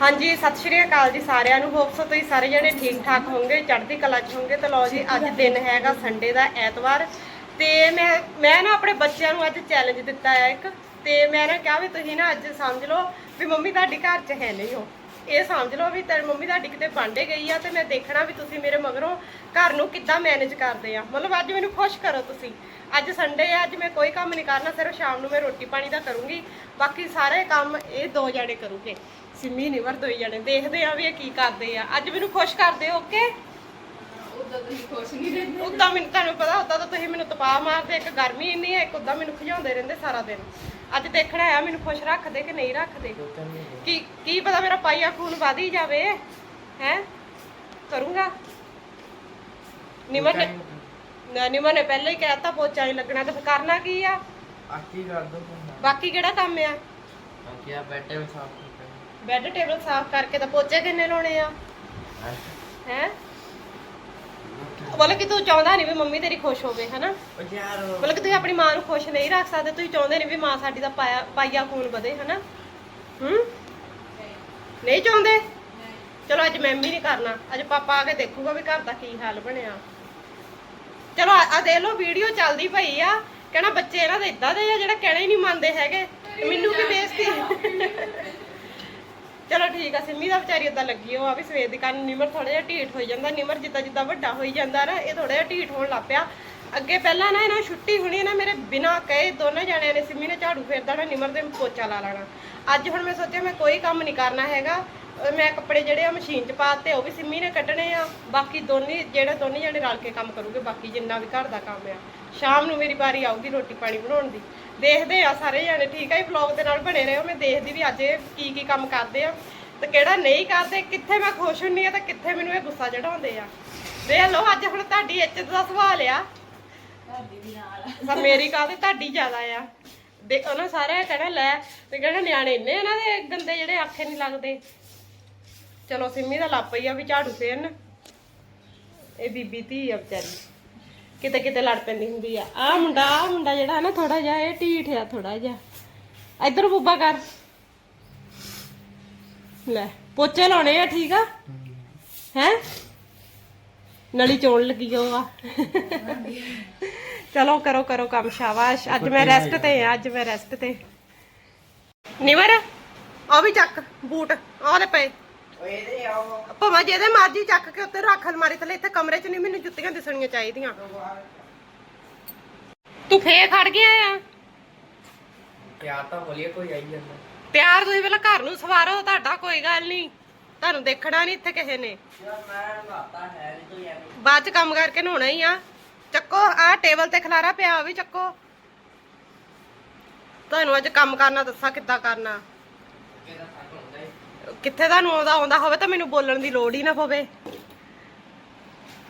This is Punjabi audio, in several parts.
ਹਾਂਜੀ ਸਤਿ ਸ਼੍ਰੀ ਅਕਾਲ ਜੀ ਸਾਰਿਆਂ ਨੂੰ। ਹੋਪ ਸੋ ਤੁਸੀਂ ਸਾਰੇ ਜਣੇ ਠੀਕ ਠਾਕ ਹੋਵੋਗੇ ਚੜ੍ਹਦੀ ਕਲਾ 'ਚ ਹੋਵੋਗੇ। ਤੇ ਲਓ ਜੀ ਅੱਜ ਦਿਨ ਹੈਗਾ ਸੰਡੇ ਦਾ ਐਤਵਾਰ। ਤੇ ਮੈਂ ਮੈਂ ਨਾ ਆਪਣੇ ਬੱਚਿਆਂ ਨੂੰ ਅੱਜ ਚੈਲੰਜ ਦਿੱਤਾ ਹੈ ਇੱਕ। ਤੇ ਮੈਂ ਨਾ ਕਿਹਾ ਵੀ ਤੁਸੀਂ ਨਾ ਅੱਜ ਸਮਝ ਲਓ ਵੀ ਮੰਮੀ ਤੁਹਾਡੀ ਘਰ 'ਚ ਹੈ ਨਹੀਂ ਹੋ ਇਹ ਸਮਝ ਲਓ ਵੀ ਤੇਰੀ ਮੰਮੀ ਤੁਹਾਡੀ ਕਿਤੇ ਬਾਂਡੇ ਗਈ ਆ ਤੇ ਮੈਂ ਦੇਖਣਾ ਵੀ ਤੁਸੀਂ ਮੇਰੇ ਮਗਰੋਂ ਘਰ ਨੂੰ ਕਿੱਦਾਂ ਮੈਨੇਜ ਕਰਦੇ ਆ। ਮਤਲਬ ਅੱਜ ਮੈਨੂੰ ਖੁਸ਼ ਕਰੋ ਤੁਸੀਂ। ਅੱਜ ਸੰਡੇ ਆ ਅੱਜ ਮੈਂ ਕੋਈ ਕੰਮ ਨਹੀਂ ਕਰਨਾ ਸਿਰਫ ਸ਼ਾਮ ਨੂੰ ਮੈਂ ਰੋਟੀ ਪਾਣੀ ਦਾ ਕਰੂੰਗੀ। ਬਾਕੀ ਸਾਰੇ ਕੰਮ ਇਹ ਦੋ ਜਣੇ ਕਰੂਗੇ। ਸਿੰਮੀ ਨਹੀਂ ਵਰ ਦੋਈ ਜਣੇ। ਦੇਖਦੇ ਆ ਵੀ ਇਹ ਕੀ ਕਰਦੇ ਆ। ਅੱਜ ਮੈਨੂੰ ਖੁਸ਼ ਕਰਦੇ ਓਕੇ ਉਦੋਂ ਤੁਸੀਂ ਖੁਸ਼ ਨਹੀਂ ਰਹਿੰਦੇ। ਉਦਾਂ ਮੈਨੂੰ ਤੁਹਾਨੂੰ ਪਤਾ ਉਦਾਂ ਤਾਂ ਤੁਸੀਂ ਮੈਨੂੰ ਤਪਾ ਮਾਰਦੇ ਇੱਕ ਗਰਮੀ ਇੰਨੀ ਹੈ ਇੱਕ ਉਦਾਂ ਮੈਨੂੰ ਖਿਜਾਉਂਦੇ ਰਹਿੰਦੇ ਸਾਰਾ ਦਿਨ। ਅੱਜ ਦੇਖਣਾ ਆ ਮੈਨੂੰ ਖੁਸ਼ ਰੱਖਦੇ ਕਿ ਨਹੀਂ ਰੱਖਦੇ? ਕੀ ਕੀ ਪਤਾ ਮੇਰਾ ਪਾਈਆ ਖੂਨ ਵਧ ਹੀ ਜਾਵੇ ਹੈ? ਕਰੂੰਗਾ। ਨਿਮਰ ਨੇ ਨਾ ਨਿਮਰ ਨੇ ਪਹਿਲਾਂ ਹੀ ਕਹਿਤਾ ਪੋਚਾ ਨਹੀਂ ਲੱਗਣਾ। ਤੇ ਫਿਰ ਕਰਨਾ ਕੀ ਆ? ਆਕੀ ਕਰ ਦੋ ਬਾਕੀ ਕਿਹੜਾ ਕੰਮ ਆ? ਆਕੀ ਆ ਬੈਠੇ ਵਿੱਚ ਸਾਫ਼ ਕਰਦੇ ਬੈੱਡ ਟੇਬਲ ਸਾਫ਼ ਕਰਕੇ ਤਾਂ ਪੋਚੇ ਕਿੰਨੇ ਲਾਉਣੇ ਆ? ਹੈ? ਬੋਲੇ ਕਿ ਤੂੰ ਚਾਹੁੰਦਾ ਨਹੀਂ ਵੀ ਮੰਮੀ ਤੇਰੀ ਖੁਸ਼ ਹੋਵੇ ਹਨਾ? ਉਹ ਯਾਰ। ਬੋਲੇ ਕਿ ਤੁਸੀਂ ਆਪਣੀ ਮਾਂ ਨੂੰ ਖੁਸ਼ ਨਹੀਂ ਰੱਖ ਸਕਦੇ ਤੁਸੀਂ ਚਾਹੁੰਦੇ ਨਹੀਂ ਵੀ ਮਾਂ ਸਾਡੀ ਦਾ ਪਾਇਆ ਪਾਈਆ ਖੂਨ ਵਧੇ ਹਨਾ? ਹੂੰ? ਨਹੀਂ ਚਾਹੁੰਦੇ? ਚਲੋ ਅੱਜ ਮੈਂ ਵੀ ਨਹੀਂ ਕਰਨਾ। ਅੱਜ ਪਾਪਾ ਆ ਕੇ ਦੇਖੂਗਾ ਵੀ ਘਰ ਦਾ ਕੀ ਹਾਲ ਬਣਿਆ। ਚਲੋ ਆ ਦੇਖ ਲਓ ਵੀਡੀਓ ਚੱਲਦੀ ਪਈ ਆ। ਕਹਿਣਾ ਬੱਚੇ ਇਹਨਾਂ ਦੇ ਇਦਾਂ ਦੇ ਆ ਜਿਹੜਾ ਕਹਿਣਾ ਹੀ ਨਹੀਂ ਮੰਨਦੇ ਹੈਗੇ। ਤੇ ਮੈਨੂੰ ਕੀ ਬੇਇੱਜ਼ਤੀ ਚਲੋ ਠੀਕ ਆ, ਸਿੰਮੀ ਦਾ ਵਿਚਾਰੀ ਓਦਾਂ ਲੱਗੀ ਉਹ ਆ ਵੀ ਸਵੇਰ ਦੀ ਕੰਨ ਨਿਮਰ ਥੋੜਾ ਜਿਹਾ ਢੀਠ ਹੋਈ ਜਾਂਦਾ, ਨਿਮਰ ਜਿੱਦਾਂ ਜਿੱਦਾਂ ਵੱਡਾ ਹੋਈ ਜਾਂਦਾ ਨਾ, ਇਹ ਥੋੜਾ ਜਿਹਾ ਢੀਠ ਹੋਣ ਲੱਗ ਪਿਆ। ਅੱਗੇ ਪਹਿਲਾਂ ਨਾ ਇਹਨਾਂ ਛੁੱਟੀ ਹੋਣੀ ਨਾ, ਮੇਰੇ ਬਿਨਾ ਕਹੇ ਦੋਨੇ ਜਣਿਆਂ ਨੇ ਸਿੰਮੀ ਨੇ ਝਾੜੂ ਫੇਰਦਾ ਨਾ, ਨਿਮਰ ਦੇ ਪੋਚਾ ਲਾ ਲੈਣਾ। ਅੱਜ ਹੁਣ ਮੈਂ ਸੋਚਿਆ ਮੈਂ ਕੋਈ ਕੰਮ ਨਹੀਂ ਕਰਨਾ ਹੈਗਾ ਮੈਂ ਕੱਪੜੇ ਜਿਹੜੇ ਆ ਮਸ਼ੀਨ 'ਚ ਪਾਤੇ ਉਹ ਵੀ ਸਿੰਮੀ ਨੇ ਕੱਢਣੇ ਆ। ਬਾਕੀ ਦੋਨੇ ਜਿਹੜੇ ਦੋਨੇ ਜਣੇ ਰਲ ਕੇ ਕੰਮ ਕਰੂਗੇ ਬਾਕੀ ਜਿੰਨਾ ਵੀ ਘਰ ਦਾ ਕੰਮ ਆ। ਸ਼ਾਮ ਨੂੰ ਮੇਰੀ ਵਾਰੀ ਆਊਗੀ ਰੋਟੀ ਪਾਣੀ ਬਣਾਉਣ ਦੀ। ਦੇਖਦੇ ਆ ਸਾਰੇ ਜਣੇ ਠੀਕ ਆ ਇਹ ਵਲੌਗ ਦੇ ਨਾਲ ਬਣੇ ਰਹੋ ਮੈਂ ਦੇਖਦੀ ਵੀ ਅੱਜ ਇਹ ਕੀ ਕੀ ਕੰਮ ਕਰਦੇ ਆ। ਤੇ ਕਿਹੜਾ ਨਹੀਂ ਕਰਦੇ ਕਿੱਥੇ ਮੈਂ ਖੁਸ਼ ਹੁੰਨੀ ਆ ਤੇ ਕਿੱਥੇ ਮੈਨੂੰ ਇਹ ਗੁੱਸਾ ਚੜਾਉਂਦੇ ਆ। ਦੇਖ ਲਓ ਅੱਜ ਹੁਣ ਤੁਹਾਡੀ ਇੱਜ਼ਤ ਦਾ ਸਵਾਲ ਆ। ਤੁਹਾਡੀ ਵੀ ਨਾਲ ਮੇਰੀ ਕਾਹ ਤੇ ਤੁਹਾਡੀ ਜ਼ਿਆਦਾ ਆ। ਦੇ ਉਹਨਾਂ ਸਾਰੇ ਕਹਿਣਾ ਲੈ ਤੇ ਕਹਿਣਾ ਨਿਆਣੇ ਇੰਨੇ ਇਹਨਾਂ ਦੇ ਗੰਦੇ ਜਿਹੜੇ ਆਖੇ ਨਹੀਂ ਲੱਗਦੇ। ਚਲੋ ਸਿੰਮੀ ਦਾ ਲੱਪ ਹੀ ਆ ਵੀ ਝਾੜੂ ਫੇਰਨ। ਇਹ ਬੀਬੀ ਧੀ ਆ ਵਿਚਾਰੀ। ਕਿਤੇ ਕਿਤੇ ਲੜ ਪੈਂਦੀ ਹੁੰਦੀ ਆ। ਆ ਮੁੰਡਾ ਆ ਮੁੰਡਾ ਜਿਹੜਾ ਨਾ ਥੋੜਾ ਜਿਹਾ ਇਹ ਢੀਠ ਆ ਥੋੜਾ ਜਿਹਾ। ਇੱਧਰ ਬੁੱਬਾ ਕਰ। ਲੈ ਪੋਚੇ ਲਾਉਣੇ ਆ ਠੀਕ ਆ? ਹੈ? ਨਲੀ ਚੋਣ ਲੱਗੀ ਉਹ ਆ। ਚਲੋ ਕਰੋ ਕਰੋ ਕੰਮ ਸ਼ਾਬਾਸ਼। ਅੱਜ ਮੈਂ ਰੈਸਟ ਤੇ ਆ ਅੱਜ ਮੈਂ ਰੈਸਟ ਤੇ। ਨਿਵਰ ਆ ਵੀ ਚੱਕ ਬੂਟ। ਆਹ ਲੈ ਪਏ। ਇਹਦੇ ਭਾਵੇਂ ਜਿਹਦੇ ਮਰਜ਼ੀ ਚੱਕ ਕੇ ਉੱਤੇ ਰੱਖ ਅਲਮਾਰੀ ਥੱਲੇ ਇੱਥੇ ਕਮਰੇ 'ਚ ਨਹੀਂ ਮੈਨੂੰ ਜੁੱਤੀਆਂ ਦਿਸਣੀਆਂ ਚਾਹੀਦੀਆਂ। ਤੂੰ ਫੇਰ ਖੜ ਗਿਆ ਆ। ਕਿਆ ਤਾਂ ਬੋਲੀਏ ਕੋਈ ਆਈ ਜਾਂਦਾ। ਤਿਆਰ ਤੁਸੀਂ ਪਹਿਲਾਂ ਘਰ ਨੂੰ ਸਵਾਰੋ ਤੁਹਾਡਾ ਕੋਈ ਗੱਲ ਨਹੀਂ। ਤੁਹਾਨੂੰ ਦੇਖਣਾ ਨਹੀਂ ਇੱਥੇ ਕਿਸੇ ਨੇ। ਯਾਰ ਮੈਂ ਨਹਾਤਾ ਹੈ ਨਹੀਂ ਕੋਈ ਐਵੇਂ। ਬਾਅਦ ਚ ਕੰਮ ਕਰਕੇ ਨਹਾਉਣਾ ਹੀ ਆ। ਚੱਕੋ ਆ ਟੇਬਲ ਤੇ ਖਲਾਰਾ ਪਿਆ ਉਹ ਵੀ ਚੱਕੋ। ਤੁਹਾਨੂੰ ਅੱਜ ਕੰਮ ਕਰਨਾ ਦੱਸਾਂ ਕਿੱਦਾਂ ਕਰਨਾ। ਕਿਹਦਾ ਕਿੱਥੇ ਤੁਹਾਨੂੰ ਆਉਂਦਾ ਆਉਂਦਾ ਹੋਵੇ ਤਾਂ ਮੈਨੂੰ ਬੋਲਣ ਦੀ ਲੋੜ ਹੀ ਨਾ ਪਵੇ।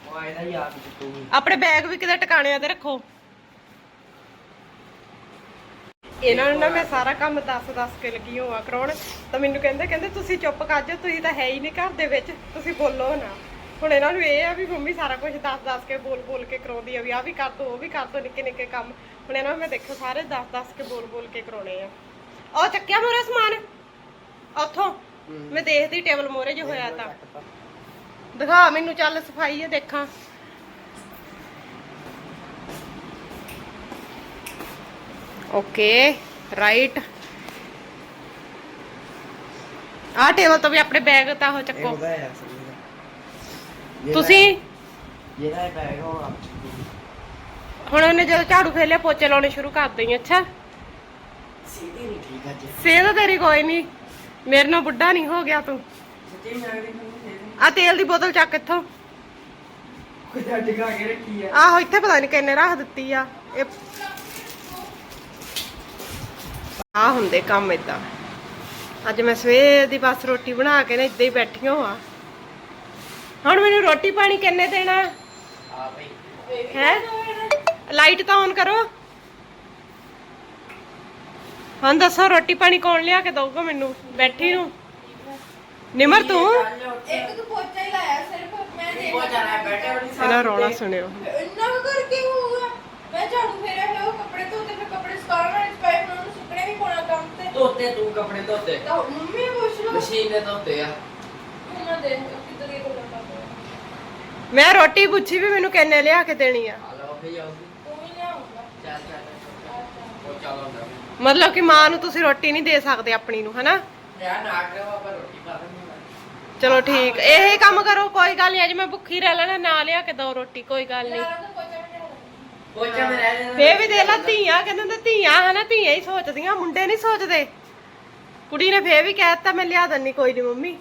ਉਹ ਆਇਦਾ ਯਾਦ ਤੂੰ ਵੀ ਆਪਣੇ ਬੈਗ ਵੀ ਕਿਤੇ ਟਿਕਾਣਿਆਂ ਤੇ ਰੱਖੋ। ਇਹਨਾਂ ਨੂੰ ਨਾ ਮੈਂ ਸਾਰਾ ਕੰਮ ਦੱਸ ਦੱਸ ਕੇ ਲੱਗੀ ਹੋਆ ਕਰਾਉਣ। ਤਾਂ ਮੈਨੂੰ ਕਹਿੰਦੇ ਕਹਿੰਦੇ ਤੁਸੀਂ ਚੁੱਪ ਕਰ ਜਾਓ ਤੁਸੀਂ ਤਾਂ ਹੈ ਹੀ ਨਹੀਂ ਘਰ ਦੇ ਵਿੱਚ ਤੁਸੀਂ ਬੋਲੋ ਨਾ। ਹੁਣ ਇਹਨਾਂ ਨੂੰ ਇਹ ਆ ਵੀ ਮੰਮੀ ਸਾਰਾ ਕੁਝ ਦੱਸ ਦੱਸ ਕੇ ਬੋਲ ਬੋਲ ਕੇ ਕਰਾਉਂਦੀ ਆ ਵੀ ਆ ਵੀ ਕਰ ਦੋ ਉਹ ਵੀ ਕਰ ਦੋ ਨਿੱਕੇ ਨਿੱਕੇ ਕੰਮ। ਹੁਣ ਇਹਨਾਂ ਨੂੰ ਮੈਂ ਦੇਖੋ ਸਾਰੇ ਦੱਸ ਦੱਸ ਕੇ ਬੋਲ ਬੋਲ ਕੇ ਕਰਾਉਣੇ ਆ। ਉਹ ਚੱਕਿਆ ਮੋਰਾ ਸਮਾਨ। ਉੱਥੋਂ। ਮੈਂ ਦੇਖਦੀ ਟੇਬਲ ਮੋਰੇ ਜੋ ਹੋਇਆ ਤਾਂ। ਦਿਖਾ ਮੈਨੂੰ ਚੱਲ ਸਫ਼ਾਈ ਆ ਦੇਖਾਂ। ਓਕੇ ਰਾਈਟ ਆਹ ਟੇਬਲ ਤੋਂ ਵੀ ਆਪਣੇ ਬੈਗ ਤਾਂ ਉਹ ਚੱਕੋ। ਤੁਸੀਂ? ਜਿਹੜਾ ਬੈਗ ਆਪ ਹੁਣ ਉਹਨੇ ਜਦੋਂ ਝਾੜੂ ਫੇਰ ਪੋਚੇ ਲਾਉਣੇ ਸ਼ੁਰੂ ਕਰ ਦਈ ਅੱਛਾ? ਸਿੱਧੀ ਨਹੀਂ ਠੀਕ ਅੱਜ। ਸਿਹਤ ਤੇਰੀ ਕੋਈ ਨਹੀਂ। ਮੇਰੇ ਨਾਲ ਬੁੱਢਾ ਨਹੀਂ ਹੋ ਗਿਆ ਤੂੰ। ਆ ਤੇਲ ਦੀ ਬੋਤਲ ਚੱਕ ਇੱਥੋਂ। ਕੋਈ ਟਿਕਾ ਕੇ ਰੱਖੀ ਆ ਆਹੋ ਇੱਥੇ ਪਤਾ ਨਹੀਂ ਕਿੰਨੇ ਰੱਖ ਦਿੱਤੀ ਆ। ਇਹ ਆ ਹੁੰਦੇ ਕੰਮ ਇਦਾਂ ਅੱਜ ਮੈਂ ਸਵੇਰ ਦੀ ਬਸ ਰੋਟੀ ਬਣਾ ਕੇ ਨਾ ਇੱਦਾਂ ਹੀ ਬੈਠੀ ਹਾਂ ਹੁਣ ਮੈਨੂੰ ਰੋਟੀ ਪਾਣੀ ਕਿੰਨੇ ਦੇਣਾ? ਆ ਬਈ। ਹੈ? ਲਾਈਟ ਤਾਂ ਔਨ ਕਰੋ। ਹਾਂ ਦੱਸੋ ਰੋਟੀ ਪਾਣੀ ਕੌਣ ਲਿਆ ਕੇ ਦਊਗਾ ਮੈਨੂੰ? ਬੈਠੀ ਨੂੰ। ਨਿਮਰ ਤੂੰ? ਇੱਕ ਤੂੰ ਪੋਚਾ ਹੀ ਲਾਇਆ ਸਿਰਫ ਮੈਂ ਹੋਣੀ ਇਹਦਾ ਰੌਲਾ ਸੁਣਿਓ। ਇੰਨਾ ਕੁ ਕਰਕੇ ਹੋਊਗਾ? ਮੈਂ ਝਾੜੂ ਫੇਰਿਆ ਹੋਇਆ ਉਹ ਕੱਪੜੇ ਧੋਤੇ ਫਿਰ ਕੱਪੜੇ ਸੁਕਾਉਣ ਵਾਲੇ ਪਏ ਹੁਣ ਉਹਨੂੰ ਸੁੱਕਣੇ ਵੀ ਪਾਉਣਾ ਕੰਮ ਤੇ। ਧੋਤੇ ਤੂੰ ਕੱਪੜੇ ਧੋਤੇ? ਤਾਂ ਮੰਮੀ ਪੁੱਛ ਲਓ। ਮਸ਼ੀਨ ਨੇ ਧੋਤੇ ਆ। ਉਹਨਾਂ ਦੇ ਕਿੱਧਰ ਦੀ ਕੋਲ ਕਰਦਾ ਮੈਂ ਰੋਟੀ ਪੁੱਛੀ ਵੀ ਮੈਨੂੰ ਕਿੰਨੇ ਲਿਆ ਕੇ ਦੇਣੀ ਆ? ਆ ਲਓ ਫੇ ਆਉਂਦੀ ਤੂੰ ਹੀ ਲਿਆਉਂਗਾ ਚੱਲ ਚੱਲ। ਹੁੰਦਾ ਮਤਲਬ ਕਿ ਮਾਂ ਨੂੰ ਤੁਸੀਂ ਰੋਟੀ ਨਹੀਂ ਦੇ ਸਕਦੇ ਆਪਣੀ ਨੂੰ ਹਨਾ? ਯਾਰ ਨਾ ਕਰੋ ਆਪਾਂ ਰੋਟੀ ਖਾ ਲੈਂਦੇ ਚਲੋ ਠੀਕ ਇਹ ਕੰਮ ਕਰੋ ਕੋਈ ਗੱਲ ਨਹੀਂ ਅੱਜ ਮੈਂ ਭੁੱਖੀ ਰਹਿ ਲੈਣਾ ਨਾ ਲਿਆ ਕੇ ਦੋ ਰੋਟੀ ਕੋਈ ਗੱਲ ਨਹੀਂ। ਪੋਚਾ ਮੈਂ ਰਹਿ ਜਾਣਾ। ਫੇਰ ਵੀ ਦੇ ਲਾ ਧੀਆਂ ਕਹਿੰਦੇ ਹੁੰਦੇ ਧੀਆਂ ਹਨਾ ਧੀਆਂ ਹੀ ਸੋਚਦੀਆਂ ਮੁੰਡੇ ਨਹੀਂ ਸੋਚਦੇ। ਕੁੜੀ ਨੇ ਫੇਰ ਵੀ ਕਹਿ ਦਿੱਤਾ ਮੈਂ ਲਿਆ ਦਿੰਨੀ ਕੋਈ ਨਹੀਂ ਮੰਮੀ।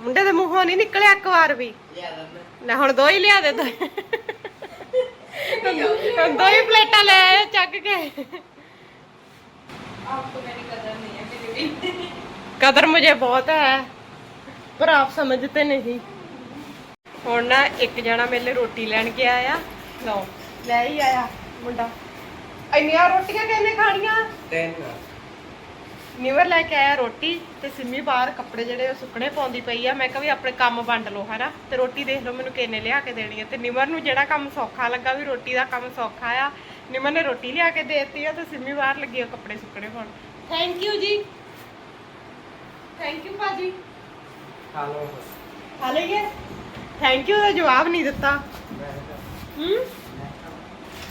ਮੁੰਡੇ ਦੇ ਮੂੰਹੋਂ ਨਹੀਂ ਨਿਕਲਿਆ ਇੱਕ ਵਾਰ ਵੀ। ਲਿਆ ਦਿੰਦਾ। ਲੈ ਹੁਣ ਦੋ ਹੀ ਲਿਆ ਦੇ ਦੋ। ਦੋ ਪਲੇਟਾਂ ਲੈ ਆਇਆ ਚੱਕ ਕੇ। ਕਦਰ ਨਹੀਂ ਮੁਝੇ ਬਹੁਤ ਹੈ ਪਰ ਆਪ ਸਮਝਦੇ ਨਹੀਂ। ਹੁਣ ਨਾ ਇੱਕ ਜਣਾ ਮੇਲੇ ਰੋਟੀ ਲੈਣ ਕੇ ਆਇਆ। ਲਓ ਲੈ ਹੀ ਆਇਆ ਮੁੰਡਾ। ਇੰਨੀਆਂ ਰੋਟੀਆਂ ਕਿਹਨੇ ਖਾਣੀਆਂ? ਤਿੰਨ। ਨਿਵਰ ਲੈ ਕੇ ਆਇਆ ਰੋਟੀ ਤੇ ਸਿੰਮੀ ਬਾਹਰ ਕੱਪੜੇ ਜਿਹੜੇ ਉਹ ਸੁੱਕਣੇ ਪਾਉਂਦੀ ਪਈ ਆ। ਮੈਂ ਕਿਹਾ ਵੀ ਆਪਣੇ ਕੰਮ ਵੰਡ ਲਓ ਹਨਾ? ਤੇ ਰੋਟੀ ਦੇਖ ਲਓ ਮੈਨੂੰ ਕਿੰਨੇ ਲਿਆ ਕੇ ਦੇਣੀ ਹੈ ਤੇ ਨਿਮਰ ਨੂੰ ਜਿਹੜਾ ਕੰਮ ਸੌਖਾ ਲੱਗਾ ਵੀ ਰੋਟੀ ਦਾ ਕੰਮ ਸੌਖਾ ਆ ਨਿਮਰ ਨੇ ਰੋਟੀ ਲਿਆ ਕੇ ਦੇਤੀ ਆ ਤੇ ਸਿੰਮੀ ਬਾਹਰ ਲੱਗੀ ਆ ਕੱਪੜੇ ਸੁੱਕਣੇ ਪਾਉਣ। ਥੈਂਕ ਯੂ ਜੀ। ਥੈਂਕ ਯੂ ਭਾਜੀ। ਖਾ ਲਓ। ਖਾ ਲਈਏ? ਥੈਂਕ ਯੂ ਦਾ ਜਵਾਬ ਨਹੀਂ ਦਿੱਤਾ। ਹੂੰ?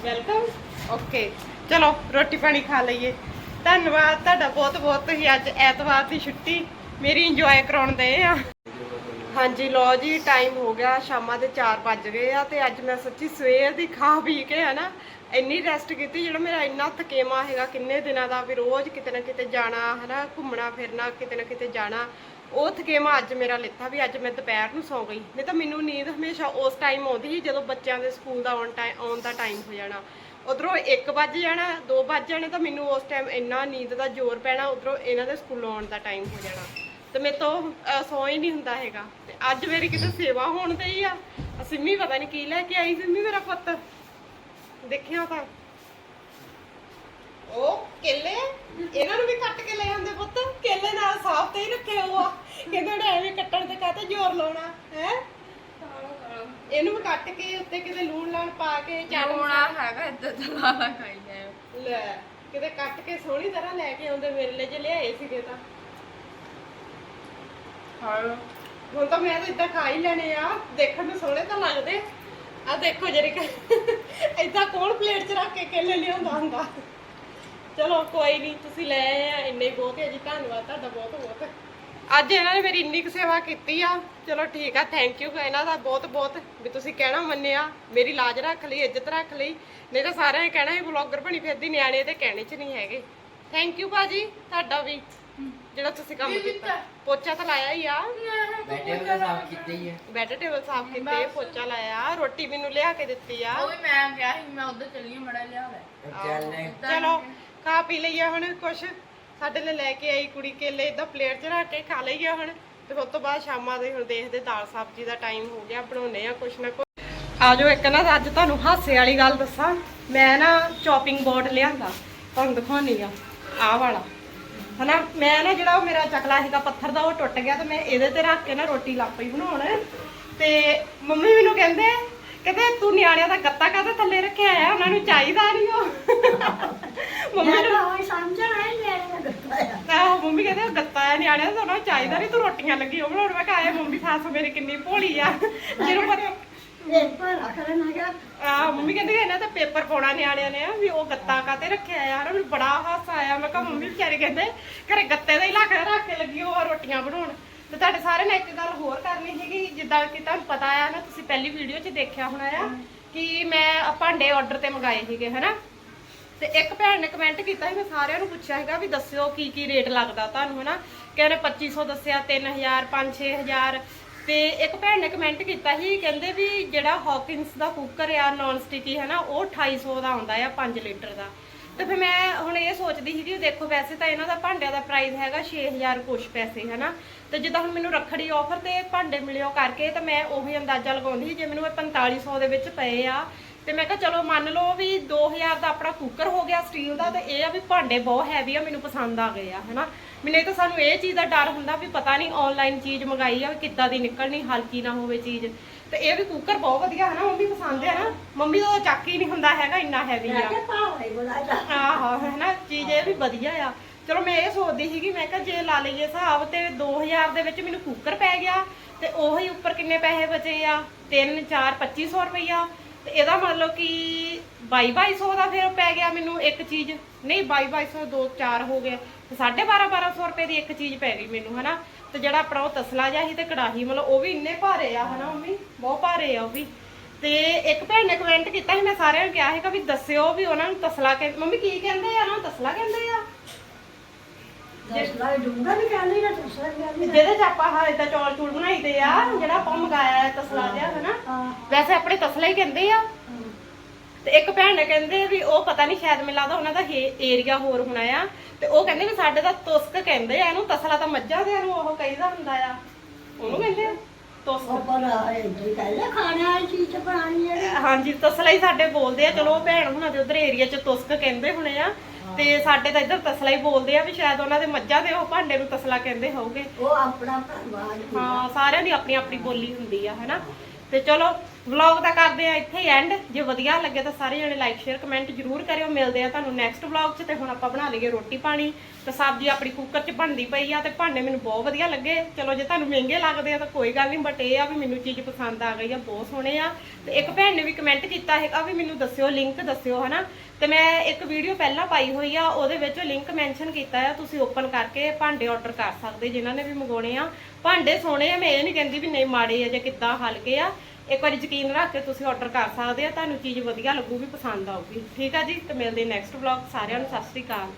ਵੈਲਕਮ ਓਕੇ ਚਲੋ ਰੋਟੀ ਪਾਣੀ ਖਾ ਲਈਏ। ਧੰਨਵਾਦ, ਤੁਹਾਡਾ ਬਹੁਤ ਬਹੁਤ। ਤੁਸੀਂ ਅੱਜ ਐਤਵਾਰ ਦੀ ਛੁੱਟੀ ਮੇਰੀ ਇੰਜੋਏ ਕਰਾਉਣ ਦੇ ਆ। ਹਾਂਜੀ ਲੋ ਜੀ ਟਾਈਮ ਹੋ ਗਿਆ, ਸ਼ਾਮਾਂ ਦੇ 4 ਵੱਜ ਗਏ ਆ ਤੇ ਅੱਜ ਮੈਂ ਸੱਚੀ ਸਵੇਰ ਦੀ ਖਾ ਪੀ ਕੇ ਹਨਾ ਇੰਨੀ ਰੈਸਟ ਕੀਤੀ ਜਿਹੜਾ ਮੇਰਾ ਇੰਨਾ ਥਕੇਮਾ ਹੈਗਾ, ਕਿੰਨੇ ਦਿਨਾਂ ਦਾ ਵੀ ਰੋਜ਼ ਕਿਤੇ ਨਾ ਕਿਤੇ ਜਾਣਾ, ਹਨਾ, ਘੁੰਮਣਾ, ਫਿਰਨਾ, ਕਿਤੇ ਨਾ ਕਿਤੇ ਜਾਣਾ, ਉਹ ਥਕੇਮਾ ਅੱਜ ਮੇਰਾ ਲਿੱਥਾ ਵੀ ਅੱਜ ਮੈਂ ਦੁਪਹਿਰ ਨੂੰ ਸੌ ਗਈ। ਨਹੀਂ ਤਾਂ ਮੈਨੂੰ ਨੀਂਦ ਹਮੇਸ਼ਾ ਉਸ ਟਾਈਮ ਆਉਂਦੀ ਸੀ ਜਦੋਂ ਬੱਚਿਆਂ ਦੇ ਸਕੂਲ ਦਾ ਆਉਣ ਟਾਈਮ ਆਉਣ ਦਾ ਟਾਈਮ ਹੋ ਜਾਣਾ। ਉਧਰੋਂ 1 ਵੱਜ ਜਾਣਾ 2 ਵੱਜ ਜਾਣੇ ਤਾਂ ਮੈਨੂੰ ਉਸ ਟਾਈਮ ਇੰਨਾ ਨੀਂਦ ਦਾ ਜ਼ੋਰ ਪੈਣਾ, ਉਧਰੋਂ ਇਹਨਾਂ ਦੇ ਸਕੂਲੋਂ ਆਉਣ ਦਾ ਟਾਈਮ ਹੋ ਜਾਣਾ। ਤੇ ਮੇਰੇ ਤੋਂ ਸੌ ਹੀ ਨਹੀਂ ਹੁੰਦਾ ਹੈਗਾ। ਤੇ ਅੱਜ ਮੇਰੀ ਕਿਤੇ ਸੇਵਾ ਹੋਣ ਤੇ ਆ। ਸਿੰਮੀ ਪਤਾ ਨਹੀਂ ਕੀ ਲੈ ਕੇ ਆਈ ਸਿੰਮੀ ਮੇਰਾ ਪੁੱਤ। ਦੇਖਿਆ ਤਾਂ। ਉਹ ਕੇਲੇ? ਇਹਨਾਂ ਨੂੰ ਵੀ ਕੱਟ ਕੇ ਲੈ ਆਉਂਦੇ ਪੁੱਤ। ਕੇਲੇ ਨਾਲ ਸਾਫ਼ ਤੇ ਹੀ ਰੱਖੇ ਹੋ ਕਹਿੰਦੇ ਨੇ ਐਵੇਂ ਕੱਟਣ ਤੇ ਕਾਤੇ ਜ਼ੋਰ ਲਾਉਣਾ, ਹੈ? ਇਹਨੂੰ ਵੀ ਕੱਟ ਕੇ ਉੱਤੇ ਕਿਤੇ ਲੂਣ ਲਾਣ ਪਾ ਕੇ ਚਾਟ ਹੋਣਾ ਹੈਗਾ ਇੱਦਾਂ ਦਾ ਲਾਲਾ ਖਾਈ ਜਾਏ ਲੈ ਕਿਤੇ ਕੱਟ ਕੇ ਸੋਹਣੀ ਤਰ੍ਹਾਂ ਲੈ ਕੇ ਆਉਂਦੇ ਮੇਰੇ ਲਈ ਜੇ ਲਿਆਏ ਸੀਗੇ ਤਾਂ। ਹਾਂ ਹੁਣ ਤਾਂ ਮੈਂ ਤਾਂ ਇਦਾਂ ਖਾ ਹੀ ਲੈਣੇ ਆ ਦੇਖਣ ਨੂੰ ਸੋਹਣੇ ਤਾਂ ਲੱਗਦੇ। ਆ ਦੇਖੋ ਜਰੀ ਇਦਾਂ ਕੌਣ ਪਲੇਟ 'ਚ ਰੱਖ ਕੇ ਕੇਲੇ ਲਿਆਉਂਦਾ ਹੁੰਦਾ। ਚਲੋ ਕੋਈ ਨਹੀਂ ਤੁਸੀਂ ਲੈ ਆਏ ਆ ਇੰਨੇ ਹੀ ਬਹੁਤ ਹੈ ਜੀ ਧੰਨਵਾਦ ਤੁਹਾਡਾ ਬਹੁਤ ਬਹੁਤ ਅੱਜ ਇਹਨਾਂ ਨੇ ਮੇਰੀ ਇੰਨੀ ਕੁ ਸੇਵਾ ਕੀਤੀ ਆ। ਚਲੋ ਠੀਕ ਆ ਥੈਂਕ ਯੂ ਇਹਨਾਂ ਦਾ ਬਹੁਤ ਬਹੁਤ ਵੀ ਤੁਸੀਂ ਕਹਿਣਾ ਮੰਨਿਆ। ਮੇਰੀ ਲਾਜ ਰੱਖ ਲਈ ਇੱਜ਼ਤ ਰੱਖ ਲਈ। ਨਹੀਂ ਤਾਂ ਸਾਰਿਆਂ ਨੇ ਕਹਿਣਾ ਇਹ ਬਲੌਗਰ ਬਣੀ ਫਿਰਦੀ ਨਿਆਣੇ ਤੇ ਕਹਿਣੇ 'ਚ ਨਹੀਂ ਹੈਗੇ। ਥੈਂਕ ਯੂ ਭਾਜੀ ਤੁਹਾਡਾ ਵੀ ਜਿਹੜਾ ਤੁਸੀਂ ਕੰਮ ਕੀਤਾ। ਪੋਚਾ ਤਾਂ ਲਾਇਆ ਹੀ ਆ। ਬੈਠੇ ਉਹਦਾ ਸਾਫ਼ ਕੀਤਾ ਹੀ ਹੈ ਬੈੱਡ ਟੇਬਲ ਸਾਫ਼ ਕੀਤੇ ਪੋਚਾ ਲਾਇਆ ਰੋਟੀ ਮੈਨੂੰ ਲਿਆ ਕੇ ਦਿੱਤੀ ਆ। ਉਹ ਵੀ ਮੈਂ ਗਿਆ ਸੀ ਮੈਂ ਉਧਰ ਚੱਲੀ ਹਾਂ ਮੜਾ ਲਿਆ ਲੈ। ਚੱਲ ਨੇ। ਚਲੋ ਖਾ ਪੀ ਲਈਏ ਹੁਣ ਕੁਛ। ਸਾਡੇ ਲਈ ਲੈ ਕੇ ਆਈ ਕੁੜੀ ਕੇਲੇ ਇਦਾਂ ਪਲੇਟ 'ਚ ਰੱਖ ਕੇ ਖਾ ਲਈਏ ਹੁਣ। ਤੇ ਉਸ ਤੋਂ ਬਾਅਦ ਸ਼ਾਮਾਂ ਦੇ ਹੁਣ ਦੇਖਦੇ ਦਾਲ ਸਬਜ਼ੀ ਦਾ ਟਾਈਮ ਹੋ ਗਿਆ ਬਣਾਉਨੇ ਆ ਕੁਛ ਨਾ ਕੁਛ। ਆ ਇੱਕ ਨਾ ਅੱਜ ਤੁਹਾਨੂੰ ਹਾਸੇ ਵਾਲੀ ਗੱਲ ਦੱਸਾਂ। ਮੈਂ ਨਾ ਚੌਪਿੰਗ ਬੋਰਡ ਲਿਆਂਦਾ, ਤੁਹਾਨੂੰ ਦਿਖਾਉਣੀ ਆ, ਆਹ ਵਾਲਾ। ਹਨਾ? ਮੈਂ ਨਾ ਜਿਹੜਾ ਉਹ ਮੇਰਾ ਚਕਲਾ ਸੀਗਾ ਪੱਥਰ ਦਾ, ਉਹ ਟੁੱਟ ਗਿਆ ਤੇ ਮੈਂ ਇਹਦੇ ਤੇ ਰੱਖ ਕੇ ਨਾ ਰੋਟੀ ਲੱਗ ਪਈ ਬਣਾਉਣ। ਤੇ ਮੰਮੀ ਮੈਨੂੰ ਕਹਿੰਦੇ ਕਹਿੰਦੇ ਤੂੰ ਨਿਆਣਿਆਂ ਦਾ ਗੱਤਾ ਕਾਹਦੇ ਥੱਲੇ ਰੱਖਿਆ ਆ? ਉਹਨਾਂ ਨੂੰ ਚਾਹੀਦਾ ਨਹੀਂ ਉਹ। ਮੰਮੀ ਨੂੰ ਤਾਂ ਉਹ ਮੰਮੀ ਕਹਿੰਦੇ ਉਹ ਗੱਤਾ ਆ ਨਿਆਣਿਆਂ ਦਾ ਉਹਨਾਂ ਨੂੰ ਚਾਹੀਦਾ ਨਹੀਂ ਤੂੰ ਰੋਟੀਆਂ ਲੱਗੀ ਉਹ ਬਣਾਉਣ। ਮੈਂ ਕਿਹਾ ਇਹ ਮੰਮੀ ਸੱਸ ਮੇਰੀ ਕਿੰਨੀ ਭੋਲੀ ਆ। ਜਿਹਨੂੰ ਪਤਾ ਆ ਮੰਮੀ ਕਹਿੰਦੀ ਇਹਨਾਂ ਤੇ ਪੇਪਰ ਪਾਉਣਾ ਨਿਆਣਿਆਂ ਨੇ ਵੀ ਉਹ ਗੱਤਾ ਕਾਤੇ ਰੱਖਿਆ ਯਾਰ ਮੈਨੂੰ ਬੜਾ ਹਾਸਾ ਆਇਆ। ਮੈਂ ਕਿਹਾ ਮੰਮੀ ਵਿਚਾਰੇ ਕਹਿੰਦੇ ਘਰੇ ਗੱਤੇ ਦਾ ਹੀ ਲੱਖ ਰੱਖ ਕੇ ਲੱਗੀ ਉਹ ਰੋਟੀਆਂ ਬਣਾਉਣ। ਤੇ ਤੁਹਾਡੇ ਸਾਰੇ ਨੇ ਇੱਕ ਗੱਲ ਹੋਰ ਕਰਨੀ ਸੀਗੀ ਜਿੱਦਾਂ ਕਿ ਤੁਹਾਨੂੰ ਪਤਾ ਆ ਨਾ ਤੁਸੀਂ ਪਹਿਲੀ ਵੀਡੀਓ 'ਚ ਦੇਖਿਆ ਹੋਣਾ ਆ ਕਿ ਮੈਂ ਭਾਂਡੇ ਆਰਡਰ ਤੇ ਮੰਗਾਏ ਸੀਗੇ ਹਨਾ? ਤੇ ਇੱਕ ਭੈਣ ਨੇ ਕਮੈਂਟ ਕੀਤਾ ਸੀ ਮੈਂ ਸਾਰਿਆਂ ਨੂੰ ਪੁੱਛਿਆ ਸੀਗਾ ਵੀ ਦੱਸਿਓ ਕੀ ਕੀ ਰੇਟ ਲੱਗਦਾ ਤੁਹਾਨੂੰ ਹਨਾ? ਕਹਿੰਦੇ 2500 ਦੱਸਿਆ 3000 5 6000 ਤੇ ਇੱਕ ਭੈਣ ਨੇ ਕਮੈਂਟ ਕੀਤਾ ਸੀ ਕਹਿੰਦੇ ਵੀ ਜਿਹੜਾ ਹੌਕਿੰਸ ਦਾ ਕੁੱਕਰ ਆ ਨਾਨ ਸਟਿਕੀ ਹੈ ਨਾ ਉਹ 2800 ਦਾ ਆਉਂਦਾ ਆ 5 ਲੀਟਰ ਦਾ। ਤੇ ਫਿਰ ਮੈਂ ਹੁਣ ਇਹ ਸੋਚਦੀ ਸੀ ਵੀ ਦੇਖੋ ਵੈਸੇ ਤਾਂ ਇਹਨਾਂ ਦਾ ਭਾਂਡਿਆਂ ਦਾ ਪ੍ਰਾਈਸ ਹੈਗਾ 6000 ਕੁਛ ਪੈਸੇ, ਹਨਾ? ਤੇ ਜਿੱਦਾਂ ਹੁਣ ਮੈਨੂੰ ਰੱਖੜੀ ਆਫਰ ਤੇ ਭਾਂਡੇ ਮਿਲਿਓ ਕਰਕੇ ਤਾਂ ਮੈਂ ਉਹੀ ਅੰਦਾਜ਼ਾ ਲਗਾਉਂਦੀ ਸੀ, ਜੇ ਮੈਨੂੰ ਇਹ 4500 ਦੇ ਵਿੱਚ ਪਏ ਆ, ਤੇ ਮੈਂ ਕਿਹਾ ਚਲੋ ਮੰਨ ਲਓ ਵੀ 2000 ਦਾ ਆਪਣਾ ਕੁੱਕਰ ਹੋ ਗਿਆ ਸਟੀਲ ਦਾ, ਤੇ ਇਹ ਆ ਵੀ ਭਾਂਡੇ ਬਹੁਤ ਹੈਵੀ ਆ, ਮੈਨੂੰ ਪਸੰਦ ਆ ਗਏ ਆ, ਹਨਾ? ਮੈਨੂੰ ਤਾਂ ਸਾਨੂੰ ਇਹ ਚੀਜ਼ ਦਾ ਡਰ ਹੁੰਦਾ ਵੀ ਪਤਾ ਨਹੀਂ ਆਨਲਾਈਨ ਚੀਜ਼ ਮੰਗਾਈ ਆ, ਵੀ ਕਿੱਦਾਂ ਦੀ ਨਿਕਲਣੀ, ਹਲਕੀ ਨਾ ਹੋਵੇ ਚੀਜ਼। ਤੇ ਇਹ ਵੀ ਕੁੱਕਰ ਬਹੁਤ ਵਧੀਆ ਹਨਾ ਮੰਮੀ ਪਸੰਦ ਆ ਨਾ। ਮੰਮੀ ਦਾ ਚੱਕ ਹੀ ਨਹੀਂ ਹੁੰਦਾ ਹੈਗਾ ਇੰਨਾ ਹੈਵੀ ਆ। ਆਹੋ ਹੈ ਨਾ ਚੀਜ਼ ਇਹ ਵੀ ਵਧੀਆ ਆ। ਚਲੋ ਮੈਂ ਇਹ ਸੋਚਦੀ ਸੀਗੀ ਮੈਂ ਕਿਹਾ ਜੇ ਲਾ ਲਈਏ ਹਿਸਾਬ ਤੇ 2000 ਦੇ ਵਿੱਚ ਮੈਨੂੰ ਕੁੱਕਰ ਪੈ ਗਿਆ ਤੇ ਉਹੀ ਉੱਪਰ ਕਿੰਨੇ ਪੈਸੇ ਬਚੇ ਆ? 3 4 2500 ਰੁਪਈਆ। ਤੇ ਇਹਦਾ ਮਤਲਬ ਕਿ 22 2200 ਦਾ ਫਿਰ ਪੈ ਗਿਆ ਮੈਨੂੰ ਇੱਕ ਚੀਜ਼। ਨਹੀਂ 22 2200 ਦੋ ਚਾਰ ਹੋ ਗਏ। ਤੇ 12.5 1200 ਰੁਪਏ ਦੀ ਇੱਕ ਚੀਜ਼ ਪੈ ਗਈ ਮੈਨੂੰ, ਹਨਾ? ਤੇ ਜਿਹੜਾ ਆਪਣਾ ਉਹ ਤਸਲਾ ਜਿਹਾ ਸੀ ਤੇ ਕੜਾਹੀ, ਮਤਲਬ ਉਹ ਵੀ ਇੰਨੇ ਭਾਰੇ ਆ, ਹਨਾ ਮੰਮੀ? ਬਹੁਤ ਭਾਰੇ ਆ ਉਹ ਵੀ। ਤੇ ਇੱਕ ਭੈਣ ਨੇ ਕਮੈਂਟ ਕੀਤਾ ਸੀ, ਮੈਂ ਸਾਰਿਆਂ ਨੂੰ ਕਿਹਾ ਸੀਗਾ ਵੀ ਦੱਸਿਓ ਵੀ ਉਹਨਾਂ ਨੂੰ ਤਸਲਾ ਕਿ, ਮੰਮੀ ਕੀ ਕਹਿੰਦੇ ਆ? ਉਹਨਾਂ ਨੂੰ ਤਸਲਾ ਕਹਿੰਦੇ ਆ? ਦਸਲਾ ਡੂੰਗਾ ਵੀ ਕਹਿੰਦੇ ਨਾ ਦੂਸਰਾ ਵੀ ਕਹਿੰਦੇ ਜਿਹਦੇ ਚ ਆਪਾਂ ਹਾਂ ਇਦਾਂ ਚੌਲ ਚੂਲ ਬਣਾਈਦੇ ਆ ਜਿਹੜਾ ਆਪਾਂ ਮੰਗਾਇਆ ਹੈ ਤਸਲਾ ਜਿਹਾ ਹਨਾ? ਹਾਂ। ਵੈਸੇ ਆਪਣੇ ਤਸਲਾ ਹੀ ਕਹਿੰਦੇ ਆ। ਤੇ ਇੱਕ ਭੈਣ ਨੇ ਕਹਿੰਦੇ ਵੀ ਉਹ ਪਤਾ ਨਹੀਂ ਸ਼ਾਇਦ ਮੈਨੂੰ ਲੱਗਦਾ ਉਹਨਾਂ ਦਾ ਏਰੀਆ ਹੋਰ ਹੋਣਾ ਆ। ਤੇ ਉਹ ਕਹਿੰਦੇ ਵੀ ਸਾਡੇ ਦਾ ਤੁਸਕ ਕਹਿੰਦੇ ਆ ਇਹਨੂੰ ਤਸਲਾ ਤਾਂ ਮੱਝਾਂ ਦੇ ਨੂੰ ਉਹ ਕਹੀਦਾ ਹੁੰਦਾ ਆ। ਉਹਨੂੰ ਕਹਿੰਦੇ ਆ ਤੁਸਕ। ਉਹ ਪਰ ਇਹ ਕਹਿੰਦੇ ਖਾਣੇ ਵਾਲੀ ਚੀਜ਼ ਤਾਂ ਬਣਾਉਣੀ ਹੈ ਹਾਂਜੀ ਤਸਲਾ ਹੀ ਸਾਡੇ ਬੋਲਦੇ ਆ। ਚਲੋ ਉਹ ਭੈਣ ਹੁਣਾਂ ਦੇ ਉਧਰ ਏਰੀਆ ਚ ਤੁਸਕ ਕਹਿੰਦੇ ਹੋਣੇ ਆ। ਤੇ ਸਾਡੇ ਤਾਂ ਇੱਧਰ ਤਸਲਾ ਹੀ ਬੋਲਦੇ ਆ ਵੀ ਸ਼ਾਇਦ ਉਹਨਾਂ ਦੇ ਮੱਝਾਂ ਦੇ ਉਹ ਭਾਂਡੇ ਨੂੰ ਤਸਲਾ ਕਹਿੰਦੇ ਹੋਊਗੇ। ਉਹ ਆਪਣਾ ਪਰਿਵਾਰ ਹਾਂ ਸਾਰਿਆਂ ਦੀ ਆਪਣੀ ਆਪਣੀ ਬੋਲੀ ਹੁੰਦੀ ਆ ਹਨਾ? ਤੇ ਚਲੋ ਵਲੌਗ ਦਾ ਕਰਦੇ ਆ, ਇੱਥੇ ਹੀ ਐਂਡ ਜੇ ਵਧੀਆ ਲੱਗੇ ਤਾਂ ਸਾਰੇ ਜਣੇ ਲਾਈਕ ਸ਼ੇਅਰ ਕਮੈਂਟ ਜਰੂਰ ਕਰਿਓ। ਮਿਲਦੇ ਆ ਤੁਹਾਨੂੰ ਨੈਕਸਟ ਵਲੌਗ 'ਚ ਤੇ ਹੁਣ ਆਪਾਂ ਬਣਾ ਲਈਏ ਰੋਟੀ ਪਾਣੀ। ਤੇ ਸਬਜ਼ੀ ਆਪਣੀ ਕੁੱਕਰ 'ਚ ਬਣਦੀ ਪਈ ਆ ਤੇ ਭਾਂਡੇ ਮੈਨੂੰ ਬਹੁਤ ਵਧੀਆ ਲੱਗੇ। ਚਲੋ ਜੇ ਤੁਹਾਨੂੰ ਮਹਿੰਗੇ ਲੱਗਦੇ ਆ ਤਾਂ ਕੋਈ ਗੱਲ ਨਹੀਂ ਬਟ ਇਹ ਆ ਵੀ ਮੈਨੂੰ ਚੀਜ਼ ਪਸੰਦ ਆ ਗਈ ਆ, ਬਹੁਤ ਸੋਹਣੇ ਆ। ਤੇ ਇੱਕ ਭੈਣ ਨੇ ਵੀ ਕਮੈਂਟ ਕੀਤਾ ਹੈਗਾ ਵੀ ਮੈਨੂੰ ਦੱਸਿਓ ਲਿੰਕ ਦੱਸਿਓ, ਹਨਾ? ਤੇ ਮੈਂ ਇੱਕ ਵੀਡੀਓ ਪਹਿਲਾਂ ਪਾਈ ਹੋਈ ਆ, ਉਹਦੇ ਵਿੱਚ ਲਿੰਕ ਮੈਂਸ਼ਨ ਕੀਤਾ ਆ। ਤੁਸੀਂ ਓਪਨ ਕਰਕੇ ਭਾਂਡੇ ਆਰਡਰ ਕਰ ਸਕਦੇ, ਜਿਨ੍ਹਾਂ ਨੇ ਵੀ ਮੰਗਾਉਣੇ ਆ। ਭਾਂਡੇ ਸੋਹਣੇ ਆ, ਮੈਂ ਇਹ ਨਹੀਂ ਕਹਿੰਦੀ ਵੀ ਨਹੀਂ ਮਾੜੇ ਆ ਜਾਂ ਕਿੱਦਾਂ ਹਲਕੇ ਆ। ਇੱਕ ਵਾਰੀ ਯਕੀਨ ਰੱਖ ਕੇ ਤੁਸੀਂ ਆਰਡਰ ਕਰ ਸਕਦੇ ਆ, ਤੁਹਾਨੂੰ ਚੀਜ਼ ਵਧੀਆ ਲੱਗੂਗੀ ਪਸੰਦ ਆਊਗੀ। ਠੀਕ ਆ ਜੀ, ਤੇ ਮਿਲਦੇ ਨੈਕਸਟ ਵਲੌਗ ਸਾਰਿਆਂ ਨੂੰ ਸਤਿ ਸ੍ਰੀ ਅਕਾਲ।